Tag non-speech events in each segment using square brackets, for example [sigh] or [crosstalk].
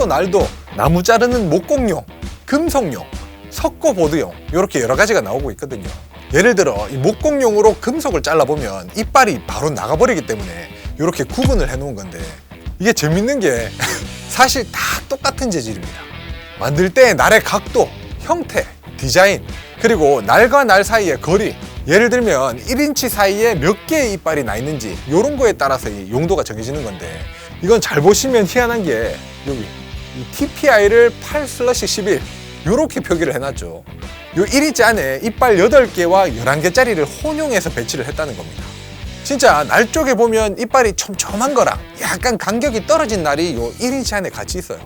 컷소 날도 나무 자르는 목공용, 금속용, 석고보드용 이렇게 여러 가지가 나오고 있거든요. 예를 들어 이 목공용으로 금속을 잘라보면 이빨이 바로 나가버리기 때문에 이렇게 구분을 해놓은 건데 이게 재밌는 게 [laughs] 사실 다 똑같은 재질입니다. 만들 때 날의 각도, 형태, 디자인, 그리고 날과 날 사이의 거리 예를 들면 1인치 사이에 몇 개의 이빨이 나 있는지 이런 거에 따라서 이 용도가 정해지는 건데 이건 잘 보시면 희한한 게 여기 이 TPI를 8 슬러시 11 이렇게 표기를 해놨죠. 요 1인치 안에 이빨 8개와 11개짜리를 혼용해서 배치를 했다는 겁니다. 진짜 날 쪽에 보면 이빨이 촘촘한 거랑 약간 간격이 떨어진 날이 요 1인치 안에 같이 있어요.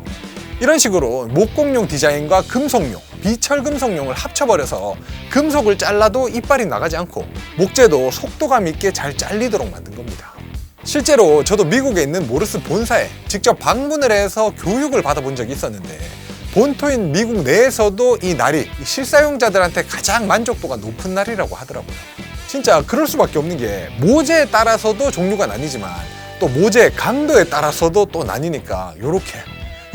이런 식으로 목공용 디자인과 금속용, 비철금속용을 합쳐버려서 금속을 잘라도 이빨이 나가지 않고 목재도 속도감 있게 잘 잘리도록 만든 겁니다. 실제로 저도 미국에 있는 모르스 본사에 직접 방문을 해서 교육을 받아본 적이 있었는데 본토인 미국 내에서도 이 날이 실사용자들한테 가장 만족도가 높은 날이라고 하더라고요. 진짜 그럴 수밖에 없는 게 모재에 따라서도 종류가 나뉘지만 또 모재 강도에 따라서도 또 나뉘니까 요렇게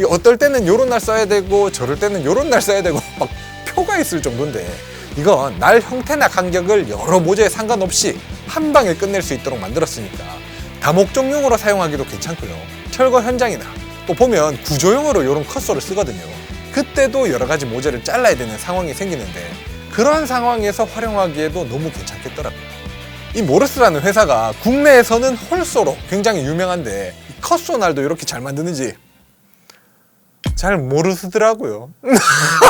이 어떨 때는 요런 날 써야 되고 저럴 때는 요런 날 써야 되고 [laughs] 막 표가 있을 정도인데 이건 날 형태나 간격을 여러 모재에 상관없이 한 방에 끝낼 수 있도록 만들었으니까 다목적용으로 사용하기도 괜찮고요. 철거 현장이나 또 보면 구조용으로 이런 컷소를 쓰거든요. 그때도 여러 가지 모재를 잘라야 되는 상황이 생기는데 그런 상황에서 활용하기에도 너무 괜찮겠더라고요. 이 모르스라는 회사가 국내에서는 홀소로 굉장히 유명한데 이 컷소 날도 이렇게 잘 만드는지 잘 모르시더라고요. [laughs]